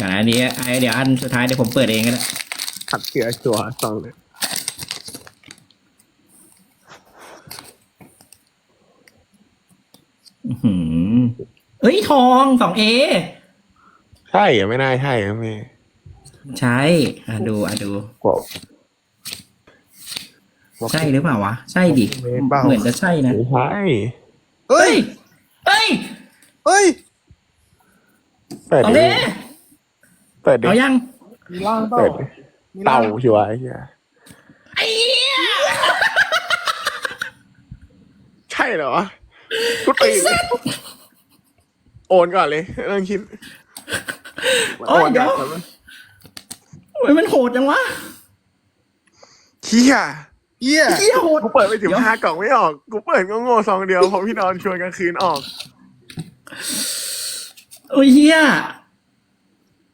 ก่อนนะอันนี้ไอ้เดี๋ยวอันสุดท้ายเดี๋ยวผมเปิดเองก็ได้ขัดเกลือชัวร์สองเลยอื้อหือเอ้ยทองสองเอใช่เหรอไม่น่าใช่นะแม่ใช่อะดูอะดูกว่าใช่หรือเปล่าวะ ใช่ดิไม่เปล่าเหมือนจะใช่นะ ไม่ใช่เฮ้ย เฮ้ยเฮ้ยเปิดสองดิเอ เปิดดิเอายังมีล่างเปล่าเปิดดิมีล่าเต่างชัวร์ไอ้เหี้ยไอ้เหี้ยใช่เหรอกูตื่นเลยโอนก่อนเลยเรื่องคิดโอ้ยเดี๋ยวก่อนนะโอ้ยมันโหดจังวะเฮียเหี้ยเหี้ยโหด กูเปิดไปถึงเดี๋ยว ห้ากล่องไม่ออก กูเปิดก็โง่ๆซองเดียวเพอพี่นอนชวนกลางคืนออก โอ้ยเฮีย